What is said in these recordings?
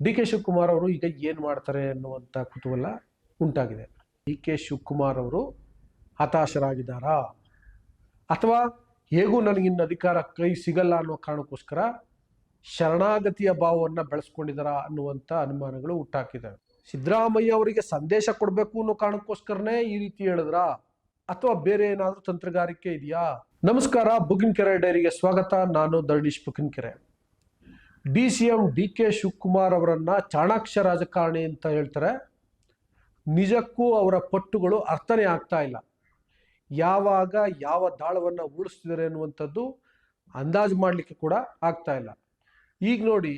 D K Shivakumar ಅವರು ಈಗ ಏನು ಮಾಡ್ತಾರೆ ಅನ್ನುವಂಥ ಕುತೂಹಲ ಉಂಟಾಗಿದೆ. ಡಿ ಕೆ ಶಿವಕುಮಾರ್ ಅವರು ಹತಾಶರಾಗಿದ್ದಾರಾ? ಅಥವಾ ಹೇಗೂ ನನಗಿನ್ನು ಅಧಿಕಾರ ಕೈ ಸಿಗಲ್ಲ ಅನ್ನೋ ಕಾರಣಕ್ಕೋಸ್ಕರ ಶರಣಾಗತಿಯ ಭಾವವನ್ನು ಬೆಳೆಸ್ಕೊಂಡಿದ್ದಾರಾ ಅನ್ನುವಂಥ ಅನುಮಾನಗಳು ಹುಟ್ಟಾಕಿದ್ದಾವೆ ಸಿದ್ದರಾಮಯ್ಯ ಅವರಿಗೆ ಸಂದೇಶ ಕೊಡಬೇಕು ಅನ್ನೋ ಕಾರಣಕ್ಕೋಸ್ಕರನೇ ಈ ರೀತಿ ಹೇಳಿದ್ರಾ? ಅಥವಾ ಬೇರೆ ಏನಾದರೂ ತಂತ್ರಗಾರಿಕೆ ಇದೆಯಾ? ನಮಸ್ಕಾರ ಬುಗಿನ್ಕೆರೆ ಡೈರಿಗೆ ಸ್ವಾಗತ. ನಾನು Dharanish Buginkere D C M D K Shivakumar ಅವರನ್ನು ಚಾಣಾಕ್ಷ ರಾಜಕಾರಣಿ ಅಂತ ಹೇಳ್ತಾರೆ. ನಿಜಕ್ಕೂ ಅವರ ಪಟ್ಟುಗಳು ಅರ್ಥನೇ ಆಗ್ತಾ ಇಲ್ಲ. ಯಾವಾಗ ಯಾವ ದಾಳವನ್ನು ಉಳಿಸ್ತಿದ್ದಾರೆ ಅನ್ನುವಂಥದ್ದು ಅಂದಾಜು ಮಾಡಲಿಕ್ಕೆ ಕೂಡ ಆಗ್ತಾ ಇಲ್ಲ. ಈಗ ನೋಡಿ,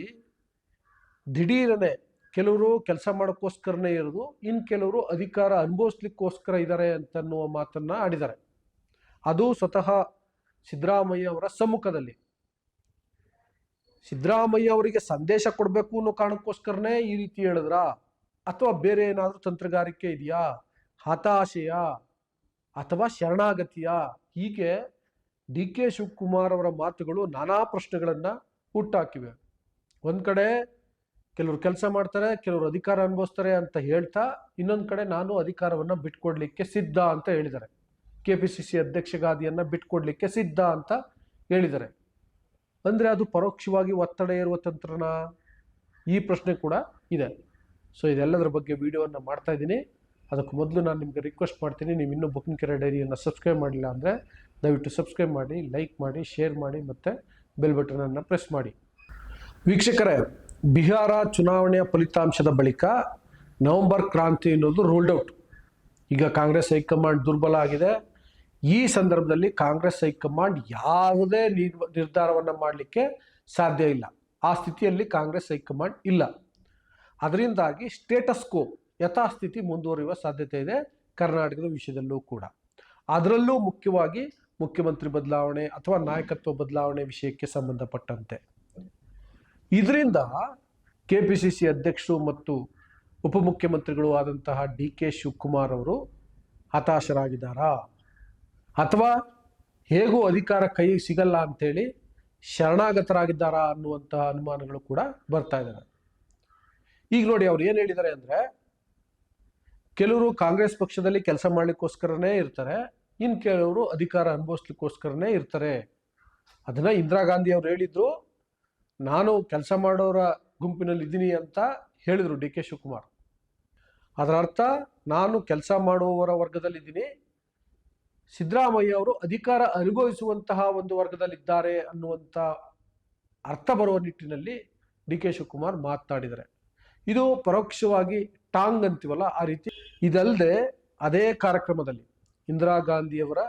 ದಿಢೀರನೆ ಕೆಲವರು ಕೆಲಸ ಮಾಡೋಕ್ಕೋಸ್ಕರನೇ ಇರೋದು ಇನ್ನು ಕೆಲವರು ಅಧಿಕಾರ ಅನುಭವಿಸ್ಲಿಕ್ಕೋಸ್ಕರ ಇದ್ದಾರೆ ಅಂತನ್ನುವ ಮಾತನ್ನು ಆಡಿದ್ದಾರೆ. ಅದು ಸ್ವತಃ ಸಿದ್ದರಾಮಯ್ಯ ಅವರ ಸಮ್ಮುಖದಲ್ಲಿ. ಸಿದ್ದರಾಮಯ್ಯ ಅವರಿಗೆ ಸಂದೇಶ ಕೊಡಬೇಕು ಅನ್ನೋ ಕಾರಣಕ್ಕೋಸ್ಕರನೇ ಈ ರೀತಿ ಹೇಳಿದ್ರ? ಅಥವಾ ಬೇರೆ ಏನಾದರೂ ತಂತ್ರಗಾರಿಕೆ ಇದೆಯಾ? ಹತಾಶೆಯ? ಅಥವಾ ಶರಣಾಗತಿಯ? ಹೀಗೆ ಡಿ ಕೆ ಶಿವಕುಮಾರ್ ಅವರ ಮಾತುಗಳು ನಾನಾ ಪ್ರಶ್ನೆಗಳನ್ನು ಹುಟ್ಟಾಕಿವೆ. ಒಂದು ಕಡೆ ಕೆಲವರು ಕೆಲಸ ಮಾಡ್ತಾರೆ, ಕೆಲವರು ಅಧಿಕಾರ ಅನುಭವಿಸ್ತಾರೆ ಅಂತ ಹೇಳ್ತಾ, ಇನ್ನೊಂದು ಕಡೆ ನಾನು ಅಧಿಕಾರವನ್ನ ಬಿಟ್ಕೊಡ್ಲಿಕ್ಕೆ ಸಿದ್ಧ ಅಂತ ಹೇಳಿದ್ದಾರೆ. ಕೆ ಪಿ ಸಿ ಸಿ ಅಧ್ಯಕ್ಷಗಾದಿಯನ್ನು ಬಿಟ್ಕೊಡ್ಲಿಕ್ಕೆ ಸಿದ್ಧ ಅಂತ ಹೇಳಿದ್ದಾರೆ. ಅಂದ್ರೆ ಅದು ಪರೋಕ್ಷವಾಗಿ ಒತ್ತಡ ಇರುವ ತಂತ್ರನ ಈ ಪ್ರಶ್ನೆ ಕೂಡ ಇದೆ. ಸೊ ಇದೆಲ್ಲದರ ಬಗ್ಗೆ ವಿಡಿಯೋವನ್ನು ಮಾಡ್ತಾ ಇದ್ದೀನಿ. ಅದಕ್ಕೆ ಮೊದಲು ನಾನು ನಿಮಗೆ ರಿಕ್ವೆಸ್ಟ್ ಮಾಡ್ತೀನಿ, ನೀವು ಇನ್ನೂ ಬುಕ್ಕಿಂಗ್ ಕೆರೆ ಡೈರಿಯನ್ನು ಸಬ್ಸ್ಕ್ರೈಬ್ ಮಾಡಿಲ್ಲ ಅಂದರೆ ದಯವಿಟ್ಟು ಸಬ್ಸ್ಕ್ರೈಬ್ ಮಾಡಿ ಲೈಕ್ ಮಾಡಿ ಶೇರ್ ಮಾಡಿ ಮತ್ತು ಬೆಲ್ ಬಟನನ್ನು ಪ್ರೆಸ್ ಮಾಡಿ. ವೀಕ್ಷಕರೇ, ಬಿಹಾರ ಚುನಾವಣೆಯ ಫಲಿತಾಂಶದ ಬಳಿಕ ನವೆಂಬರ್ ಕ್ರಾಂತಿ ಅನ್ನೋದು ರೂಲ್ಡ್ ಔಟ್ ಈಗ ಕಾಂಗ್ರೆಸ್ ಹೈಕಮಾಂಡ್ ದುರ್ಬಲ ಆಗಿದೆ. ಈ ಸಂದರ್ಭದಲ್ಲಿ ಕಾಂಗ್ರೆಸ್ ಹೈಕಮಾಂಡ್ ಯಾವುದೇ ನಿರ್ಧಾರವನ್ನು ಮಾಡಲಿಕ್ಕೆ ಸಾಧ್ಯ ಇಲ್ಲ. ಆ ಸ್ಥಿತಿಯಲ್ಲಿ ಕಾಂಗ್ರೆಸ್ ಹೈಕಮಾಂಡ್ ಇಲ್ಲ. ಅದರಿಂದಾಗಿ ಸ್ಟೇಟಸ್ ಕೋ ಯಥಾಸ್ಥಿತಿ ಮುಂದುವರಿಯುವ ಸಾಧ್ಯತೆ ಇದೆ ಕರ್ನಾಟಕದ ವಿಷಯದಲ್ಲೂ ಕೂಡ. ಅದರಲ್ಲೂ ಮುಖ್ಯವಾಗಿ ಮುಖ್ಯಮಂತ್ರಿ ಬದಲಾವಣೆ ಅಥವಾ ನಾಯಕತ್ವ ಬದಲಾವಣೆ ವಿಷಯಕ್ಕೆ ಸಂಬಂಧಪಟ್ಟಂತೆ. ಇದರಿಂದ ಕೆ ಪಿ ಸಿ ಸಿ ಅಧ್ಯಕ್ಷರು ಮತ್ತು ಉಪಮುಖ್ಯಮಂತ್ರಿಗಳು ಆದಂತಹ ಡಿ ಕೆ ಶಿವಕುಮಾರ್ ಅವರು ಹತಾಶರಾಗಿದ್ದಾರಾ? ಅಥವಾ ಹೇಗೂ ಅಧಿಕಾರ ಕೈ ಸಿಗಲ್ಲ ಅಂಥೇಳಿ ಶರಣಾಗತರಾಗಿದ್ದಾರಾ ಅನ್ನುವಂತಹ ಅನುಮಾನಗಳು ಕೂಡ ಬರ್ತಾ ಇದ್ದಾರೆ ಈಗ ನೋಡಿ ಅವ್ರು ಏನು ಹೇಳಿದ್ದಾರೆ ಅಂದರೆ, ಕೆಲವರು ಕಾಂಗ್ರೆಸ್ ಪಕ್ಷದಲ್ಲಿ ಕೆಲಸ ಮಾಡಲಿಕ್ಕೋಸ್ಕರನೇ ಇರ್ತಾರೆ ಇನ್ನು ಕೆಲವರು ಅಧಿಕಾರ ಅನುಭವಿಸ್ಲಿಕ್ಕೋಸ್ಕರನೇ ಇರ್ತಾರೆ. ಅದನ್ನ ಇಂದಿರಾ ಗಾಂಧಿ ಅವರು ಹೇಳಿದ್ರು, ನಾನು ಕೆಲಸ ಮಾಡೋರ ಗುಂಪಿನಲ್ಲಿ ಇದ್ದೀನಿ ಅಂತ ಹೇಳಿದರು ಡಿ ಕೆ ಶಿವಕುಮಾರ್. ಅದರ ಅರ್ಥ, ನಾನು ಕೆಲಸ ಮಾಡುವವರ ವರ್ಗದಲ್ಲಿದ್ದೀನಿ ಸಿದ್ದರಾಮಯ್ಯ ಅವರು ಅಧಿಕಾರ ಅನುಭವಿಸುವಂತಹ ಒಂದು ವರ್ಗದಲ್ಲಿದ್ದಾರೆ ಅನ್ನುವಂಥ ಅರ್ಥ ಬರುವ ನಿಟ್ಟಿನಲ್ಲಿ ಡಿ ಕೆ ಶಿವಕುಮಾರ್ ಮಾತನಾಡಿದ್ದಾರೆ. ಇದು ಪರೋಕ್ಷವಾಗಿ ಟಾಂಗ್ ಅಂತೀವಲ್ಲ, ಆ ರೀತಿ. ಇದಲ್ಲದೆ ಅದೇ ಕಾರ್ಯಕ್ರಮದಲ್ಲಿ ಇಂದಿರಾ ಗಾಂಧಿಯವರ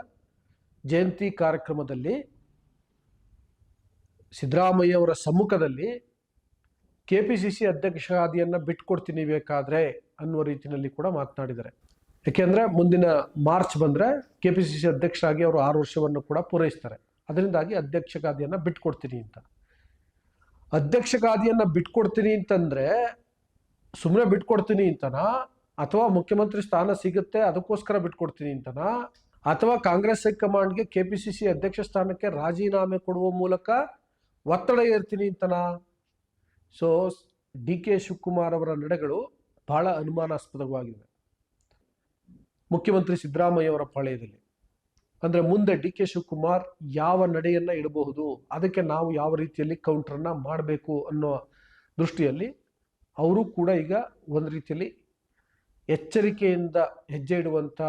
ಜಯಂತಿ ಕಾರ್ಯಕ್ರಮದಲ್ಲಿ ಸಿದ್ದರಾಮಯ್ಯವರ ಸಮ್ಮುಖದಲ್ಲಿ ಕೆ ಪಿ ಸಿ ಸಿ ಅಧ್ಯಕ್ಷಾದಿಯನ್ನು ಬಿಟ್ಕೊಡ್ತೀನಿ ಬೇಕಾದರೆ ಅನ್ನುವ ರೀತಿಯಲ್ಲಿ ಕೂಡ ಮಾತನಾಡಿದ್ದಾರೆ. ಯಾಕೆಂದ್ರೆ ಮುಂದಿನ ಮಾರ್ಚ್ ಬಂದ್ರೆ ಕೆ ಪಿ ಸಿ ಸಿ ಅಧ್ಯಕ್ಷರಾಗಿ ಅವರು ಆರು ವರ್ಷವನ್ನು ಕೂಡ ಪೂರೈಸ್ತಾರೆ. ಅದರಿಂದಾಗಿ ಅಧ್ಯಕ್ಷಗಾದಿಯನ್ನು ಬಿಟ್ಕೊಡ್ತೀನಿ ಅಂತ. ಅಧ್ಯಕ್ಷಗಾದಿಯನ್ನು ಬಿಟ್ಕೊಡ್ತೀನಿ ಅಂತಂದ್ರೆ ಸುಮ್ಮನೆ ಬಿಟ್ಕೊಡ್ತೀನಿ ಅಂತನಾ? ಅಥವಾ ಮುಖ್ಯಮಂತ್ರಿ ಸ್ಥಾನ ಸಿಗುತ್ತೆ, ಅದಕ್ಕೋಸ್ಕರ ಬಿಟ್ಕೊಡ್ತೀನಿ ಅಂತನಾ? ಅಥವಾ ಕಾಂಗ್ರೆಸ್ ಹೈಕಮಾಂಡ್ಗೆ ಕೆ ಪಿ ಸಿ ಸಿ ಅಧ್ಯಕ್ಷ ಸ್ಥಾನಕ್ಕೆ ರಾಜೀನಾಮೆ ಕೊಡುವ ಮೂಲಕ ಒತ್ತಡ ಇರ್ತೀನಿ ಅಂತನಾ? ಸೊ ಡಿ ಕೆ ಶಿವಕುಮಾರ್ ಅವರ ನಡೆಗಳು ಬಹಳ ಅನುಮಾನಾಸ್ಪದವಾಗಿವೆ. ಮುಖ್ಯಮಂತ್ರಿ ಸಿದ್ದರಾಮಯ್ಯವರ ಪಾಳ್ಯದಲ್ಲಿ. ಅಂದ್ರೆ ಮುಂದೆ ಡಿ ಕೆ ಶಿವಕುಮಾರ್ ಯಾವ ನಡೆಯನ್ನ ಇಡಬಹುದು, ಅದಕ್ಕೆ ನಾವು ಯಾವ ರೀತಿಯಲ್ಲಿ ಕೌಂಟರ್ನ ಮಾಡಬೇಕು ಅನ್ನೋ ದೃಷ್ಟಿಯಲ್ಲಿ ಅವರು ಕೂಡ ಈಗ ಒಂದು ರೀತಿಯಲ್ಲಿ ಎಚ್ಚರಿಕೆಯಿಂದ ಹೆಜ್ಜೆ ಇಡುವಂಥ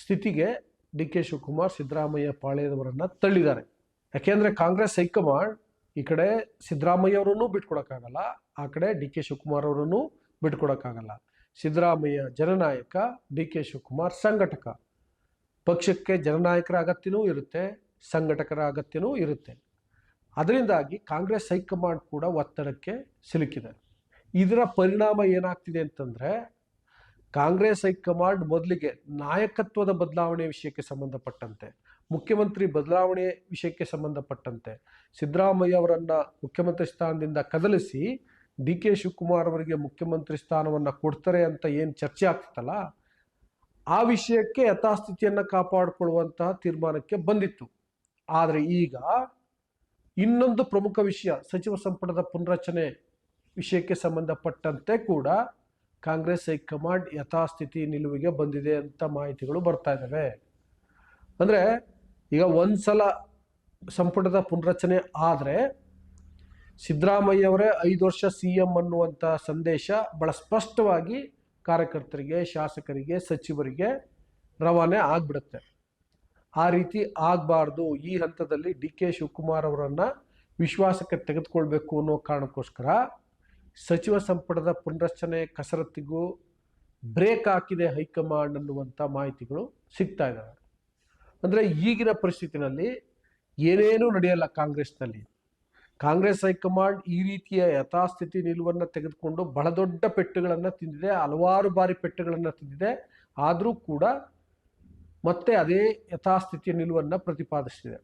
ಸ್ಥಿತಿಗೆ ಡಿ ಕೆ ಶಿವಕುಮಾರ್ ಸಿದ್ದರಾಮಯ್ಯ ಪಾಳ್ಯದವರನ್ನ ತಳ್ಳಿದ್ದಾರೆ. ಯಾಕೆಂದ್ರೆ ಕಾಂಗ್ರೆಸ್ ಹೈಕಮಾಂಡ್ ಈ ಕಡೆ ಸಿದ್ದರಾಮಯ್ಯ ಅವರನ್ನು ಬಿಟ್ಕೊಡಕ್ಕಾಗಲ್ಲ, ಆ ಕಡೆ ಡಿ ಕೆ ಶಿವಕುಮಾರ್ ಅವರನ್ನು ಬಿಟ್ಕೊಡಕ್ಕಾಗಲ್ಲ. ಸಿದ್ದರಾಮಯ್ಯ ಜನನಾಯಕ ಡಿ ಕೆ ಶಿವಕುಮಾರ್ ಸಂಘಟಕ. ಪಕ್ಷಕ್ಕೆ ಜನನಾಯಕರ ಅಗತ್ಯನೂ ಇರುತ್ತೆ, ಸಂಘಟಕರ ಅಗತ್ಯನೂ ಇರುತ್ತೆ. ಅದರಿಂದಾಗಿ ಕಾಂಗ್ರೆಸ್ ಹೈಕಮಾಂಡ್ ಕೂಡ ಒತ್ತಡಕ್ಕೆ ಸಿಲುಕಿದೆ. ಇದರ ಪರಿಣಾಮ ಏನಾಗ್ತಿದೆ ಅಂತಂದರೆ, ಕಾಂಗ್ರೆಸ್ ಹೈಕಮಾಂಡ್ ಮೊದಲಿಗೆ ನಾಯಕತ್ವದ ಬದಲಾವಣೆ ವಿಷಯಕ್ಕೆ ಸಂಬಂಧಪಟ್ಟಂತೆ, ಮುಖ್ಯಮಂತ್ರಿ ಬದಲಾವಣೆ ವಿಷಯಕ್ಕೆ ಸಂಬಂಧಪಟ್ಟಂತೆ, ಸಿದ್ದರಾಮಯ್ಯ ಅವರನ್ನು ಮುಖ್ಯಮಂತ್ರಿ ಸ್ಥಾನದಿಂದ ಕದಲಿಸಿ ಡಿ ಕೆ ಶಿವಕುಮಾರ್ ಅವರಿಗೆ ಮುಖ್ಯಮಂತ್ರಿ ಸ್ಥಾನವನ್ನ ಕೊಡ್ತಾರೆ ಅಂತ ಏನು ಚರ್ಚೆ ಆಗ್ತಿತ್ತಲ್ಲ, ಆ ವಿಷಯಕ್ಕೆ ಯಥಾಸ್ಥಿತಿಯನ್ನು ಕಾಪಾಡಿಕೊಳ್ಳುವಂತಹ ತೀರ್ಮಾನಕ್ಕೆ ಬಂದಿತ್ತು. ಆದರೆ ಈಗ ಇನ್ನೊಂದು ಪ್ರಮುಖ ವಿಷಯ, ಸಚಿವ ಸಂಪುಟದ ಪುನರಚನೆ ವಿಷಯಕ್ಕೆ ಸಂಬಂಧಪಟ್ಟಂತೆ ಕೂಡ ಕಾಂಗ್ರೆಸ್ ಹೈಕಮಾಂಡ್ ಯಥಾಸ್ಥಿತಿ ನಿಲುವಿಗೆ ಬಂದಿದೆ ಅಂತ ಮಾಹಿತಿಗಳು ಬರ್ತಾ ಇದ್ದಾವೆ ಅಂದರೆ ಈಗ ಒಂದ್ಸಲ ಸಂಪುಟದ ಪುನರಚನೆ ಆದರೆ ಸಿದ್ದರಾಮಯ್ಯ ಅವರೇ ಐದು ವರ್ಷ ಸಿ ಎಂ ಅನ್ನುವಂಥ ಸಂದೇಶ ಬಹಳ ಸ್ಪಷ್ಟವಾಗಿ ಕಾರ್ಯಕರ್ತರಿಗೆ, ಶಾಸಕರಿಗೆ, ಸಚಿವರಿಗೆ ರವಾನೆ ಆಗ್ಬಿಡುತ್ತೆ. ಆ ರೀತಿ ಆಗಬಾರ್ದು. ಈ ಹಂತದಲ್ಲಿ ಡಿ ಕೆ ಶಿವಕುಮಾರ್ ಅವರನ್ನು ವಿಶ್ವಾಸಕ್ಕೆ ತೆಗೆದುಕೊಳ್ಬೇಕು ಅನ್ನೋ ಕಾರಣಕ್ಕೋಸ್ಕರ ಸಚಿವ ಸಂಪುಟದ ಪುನರಚನೆ ಕಸರತ್ತಿಗೂ ಬ್ರೇಕ್ ಹಾಕಿದೆ ಹೈಕಮಾಂಡ್ ಅನ್ನುವಂಥ ಮಾಹಿತಿಗಳು ಸಿಗ್ತಾ ಇದ್ದಾವೆ. ಅಂದರೆ ಈಗಿನ ಪರಿಸ್ಥಿತಿನಲ್ಲಿ ಏನೇನೂ ನಡೆಯಲ್ಲ ಕಾಂಗ್ರೆಸ್ನಲ್ಲಿ. ಕಾಂಗ್ರೆಸ್ ಹೈಕಮಾಂಡ್ ಈ ರೀತಿಯ ಯಥಾಸ್ಥಿತಿ ನಿಲುವನ್ನು ತೆಗೆದುಕೊಂಡು ಬಹಳ ದೊಡ್ಡ ಪೆಟ್ಟುಗಳನ್ನು ತಿಂದಿದೆ, ಹಲವಾರು ಬಾರಿ ಪೆಟ್ಟುಗಳನ್ನು ತಿಂದಿದೆ, ಆದರೂ ಕೂಡ ಮತ್ತೆ ಅದೇ ಯಥಾಸ್ಥಿತಿಯ ನಿಲುವನ್ನು ಪ್ರತಿಪಾದಿಸಿದೆ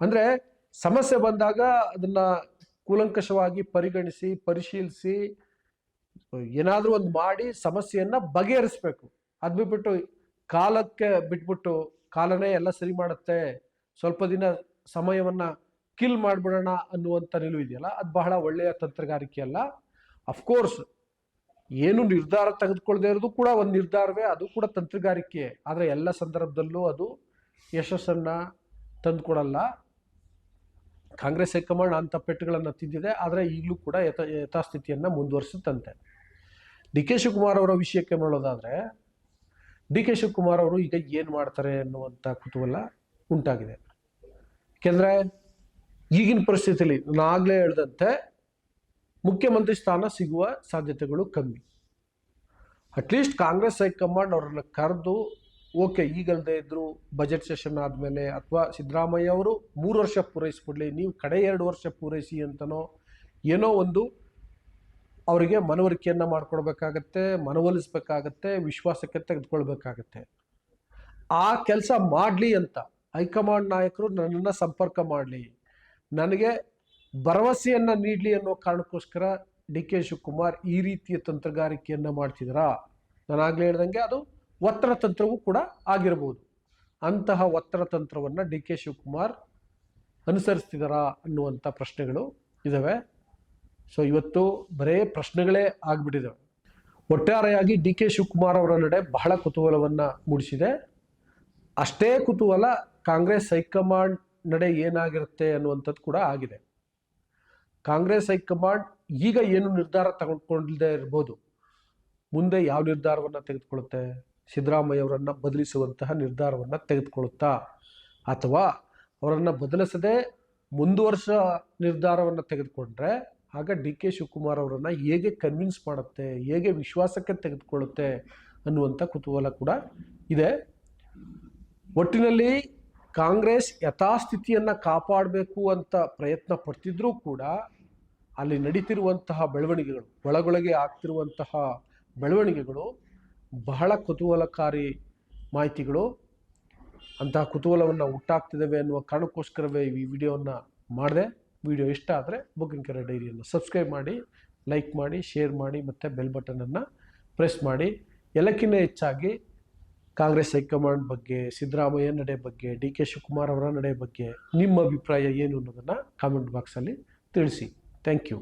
ಅಂದರೆ ಸಮಸ್ಯೆ ಬಂದಾಗ ಅದನ್ನು ಕೂಲಂಕಷವಾಗಿ ಪರಿಗಣಿಸಿ, ಪರಿಶೀಲಿಸಿ, ಏನಾದರೂ ಒಂದು ಮಾಡಿ ಸಮಸ್ಯೆಯನ್ನು ಬಗೆಹರಿಸಬೇಕು. ಅದು ಬಿಟ್ಬಿಟ್ಟು ಕಾಲಕ್ಕೆ ಬಿಟ್ಬಿಟ್ಟು ಕಾಲನೇ ಎಲ್ಲ ಸರಿ ಮಾಡುತ್ತೆ, ಸ್ವಲ್ಪ ದಿನ ಸಮಯವನ್ನ ಕಿಲ್ ಮಾಡಿಬಿಡೋಣ ಅನ್ನುವಂಥ ನಿಲುವು ಇದೆಯಲ್ಲ, ಅದು ಬಹಳ ಒಳ್ಳೆಯ ತಂತ್ರಗಾರಿಕೆ ಅಲ್ಲ. ಅಫ್ಕೋರ್ಸ್ ಏನು ನಿರ್ಧಾರ ತೆಗೆದುಕೊಳ್ಳದೆ ಇರೋದು ಕೂಡ ಒಂದು ನಿರ್ಧಾರವೇ, ಅದು ಕೂಡ ತಂತ್ರಗಾರಿಕೆ. ಆದರೆ ಎಲ್ಲ ಸಂದರ್ಭದಲ್ಲೂ ಅದು ಯಶಸ್ಸನ್ನ ತಂದುಕೊಡಲ್ಲ. ಕಾಂಗ್ರೆಸ್ ಹೈಕಮಾಂಡ್ ಅಂಥ ಪೆಟ್ಟುಗಳನ್ನು ತಿಂದಿದೆ, ಆದರೆ ಈಗಲೂ ಕೂಡ ಯಥ, ಯಥಾಸ್ಥಿತಿಯನ್ನು ಮುಂದುವರಿಸುತ್ತಂತೆ. ಡಿ ಕೆ ಶಿವಕುಮಾರ್ ಅವರ ವಿಷಯಕ್ಕೆ ನೋಡೋದಾದರೆ ಡಿ ಕೆ ಶಿವಕುಮಾರ್ ಅವರು ಈಗ ಏನು ಮಾಡ್ತಾರೆ ಅನ್ನುವಂಥ ಕುತೂಹಲ ಉಂಟಾಗಿದೆ. ಯಾಕೆಂದರೆ ಈಗಿನ ಪರಿಸ್ಥಿತಿಯಲ್ಲಿ ನಾನು ಆಗಲೇ ಹೇಳ್ದಂತೆ ಮುಖ್ಯಮಂತ್ರಿ ಸ್ಥಾನ ಸಿಗುವ ಸಾಧ್ಯತೆಗಳು ಕಮ್ಮಿ. ಅಟ್ಲೀಸ್ಟ್ ಕಾಂಗ್ರೆಸ್, ಹೈಕಮಾಂಡ್ ಅವರನ್ನು ಕರೆದು, ಓಕೆ, ಈಗಲ್ದೆ ಇದ್ರು ಬಜೆಟ್ ಸೆಷನ್ ಆದಮೇಲೆ ಅಥವಾ ಸಿದ್ದರಾಮಯ್ಯ ಅವರು ಮೂರು ವರ್ಷ ಪೂರೈಸ್ಬಿಡ್ಲಿ, ನೀವು ಕಡೆ ಎರಡು ವರ್ಷ ಪೂರೈಸಿ ಅಂತನೋ ಏನೋ ಒಂದು ಅವರಿಗೆ ಮನವರಿಕೆಯನ್ನು ಮಾಡ್ಕೊಡ್ಬೇಕಾಗತ್ತೆ, ಮನವೊಲಿಸ್ಬೇಕಾಗತ್ತೆ, ವಿಶ್ವಾಸಕ್ಕೆ ತೆಗೆದುಕೊಳ್ಬೇಕಾಗತ್ತೆ. ಆ ಕೆಲಸ ಮಾಡಲಿ ಅಂತ ಹೈಕಮಾಂಡ್ ನಾಯಕರು ನನ್ನನ್ನು ಸಂಪರ್ಕ ಮಾಡಲಿ ನನಗೆ ಭರವಸೆಯನ್ನು ನೀಡಲಿ ಅನ್ನೋ ಕಾರಣಕ್ಕೋಸ್ಕರ ಡಿ ಕೆ ಶಿವಕುಮಾರ್ ಈ ರೀತಿಯ ತಂತ್ರಗಾರಿಕೆಯನ್ನು ಮಾಡ್ತಿದ್ದೀರಾ ನಾನು ಆಗಲೇ ಹೇಳ್ದಂಗೆ ಅದು ಒತ್ತಡ ತಂತ್ರವೂ ಕೂಡ ಆಗಿರಬಹುದು ಅಂತಹ ಒತ್ತಡ ತಂತ್ರವನ್ನು ಡಿ ಕೆ ಶಿವಕುಮಾರ್ ಅನುಸರಿಸ್ತಿದ್ದಾರಾ ಅನ್ನುವಂಥ ಪ್ರಶ್ನೆಗಳು ಇದ್ದಾವೆ ಸೊ ಇವತ್ತು ಬರೇ ಪ್ರಶ್ನೆಗಳೇ ಆಗ್ಬಿಟ್ಟಿದ್ದಾವೆ ಒಟ್ಟಾರೆಯಾಗಿ ಡಿ ಕೆ ಶಿವಕುಮಾರ್ ಅವರ ನಡೆ ಬಹಳ ಕುತೂಹಲವನ್ನು ಮೂಡಿಸಿದೆ. ಅಷ್ಟೇ ಕುತೂಹಲ ಕಾಂಗ್ರೆಸ್ ಹೈಕಮಾಂಡ್ ನಡೆ ಏನಾಗಿರುತ್ತೆ ಅನ್ನುವಂಥದ್ದು ಕೂಡ ಆಗಿದೆ. ಕಾಂಗ್ರೆಸ್ ಹೈಕಮಾಂಡ್ ಈಗ ಏನು ನಿರ್ಧಾರ ತಗೊಂಡ್ಕೊಂಡಿಲ್ಲದೆ ಇರ್ಬೋದು, ಮುಂದೆ ಯಾವ ನಿರ್ಧಾರವನ್ನು ತೆಗೆದುಕೊಳ್ಳುತ್ತೆ? ಸಿದ್ದರಾಮಯ್ಯ ಅವರನ್ನು ಬದಲಿಸುವಂತಹ ನಿರ್ಧಾರವನ್ನು ತೆಗೆದುಕೊಳ್ಳುತ್ತಾ, ಅಥವಾ ಅವರನ್ನು ಬದಲಿಸದೆ ಮುಂದುವರ್ಷ ನಿರ್ಧಾರವನ್ನು ತೆಗೆದುಕೊಂಡ್ರೆ, ಆಗ ಡಿ ಕೆ ಶಿವಕುಮಾರ್ ಅವರನ್ನು ಹೇಗೆ ಕನ್ವಿನ್ಸ್ ಮಾಡುತ್ತೆ, ಹೇಗೆ ವಿಶ್ವಾಸಕ್ಕೆ ತೆಗೆದುಕೊಳ್ಳುತ್ತೆ ಅನ್ನುವಂಥ ಕುತೂಹಲ ಕೂಡ ಇದೆ. ಒಟ್ಟಿನಲ್ಲಿ ಕಾಂಗ್ರೆಸ್ ಯಥಾಸ್ಥಿತಿಯನ್ನು ಕಾಪಾಡಬೇಕು ಅಂತ ಪ್ರಯತ್ನ ಪಡ್ತಿದ್ರೂ ಕೂಡ ಅಲ್ಲಿ ನಡೀತಿರುವಂತಹ ಬೆಳವಣಿಗೆಗಳು, ಒಳಗೊಳಗೆ ಆಗ್ತಿರುವಂತಹ ಬೆಳವಣಿಗೆಗಳು ಬಹಳ ಕುತೂಹಲಕಾರಿ ಮಾಹಿತಿಗಳು. ಅಂತಹ ಕುತೂಹಲವನ್ನು ಹುಟ್ಟಾಗ್ತಿದ್ದಾವೆ ಅನ್ನುವ ಕಾರಣಕ್ಕೋಸ್ಕರವೇ ಈ ವಿಡಿಯೋವನ್ನು ಮಾಡಿದೆ. ವಿಡಿಯೋ ಇಷ್ಟ ಆದರೆ ಬುಕ್ಕಿಂಗ್ ಕೆರೆ ಡೈರಿಯನ್ನು ಸಬ್ಸ್ಕ್ರೈಬ್ ಮಾಡಿ ಲೈಕ್ ಮಾಡಿ ಶೇರ್ ಮಾಡಿ, ಮತ್ತು ಬೆಲ್ ಬಟನನ್ನು ಪ್ರೆಸ್ ಮಾಡಿ. ಎಲ್ಲಕ್ಕಿಂತ ಹೆಚ್ಚಾಗಿ ಕಾಂಗ್ರೆಸ್ ಹೈಕಮಾಂಡ್ ಬಗ್ಗೆ, ಸಿದ್ದರಾಮಯ್ಯ ನಡೆ ಬಗ್ಗೆ, ಡಿ ಕೆ ಶಿವಕುಮಾರ್ ಅವರ ನಡೆ ಬಗ್ಗೆ ನಿಮ್ಮ ಅಭಿಪ್ರಾಯ ಏನು ಅನ್ನೋದನ್ನು ಕಾಮೆಂಟ್ ಬಾಕ್ಸಲ್ಲಿ ತಿಳಿಸಿ. Thank you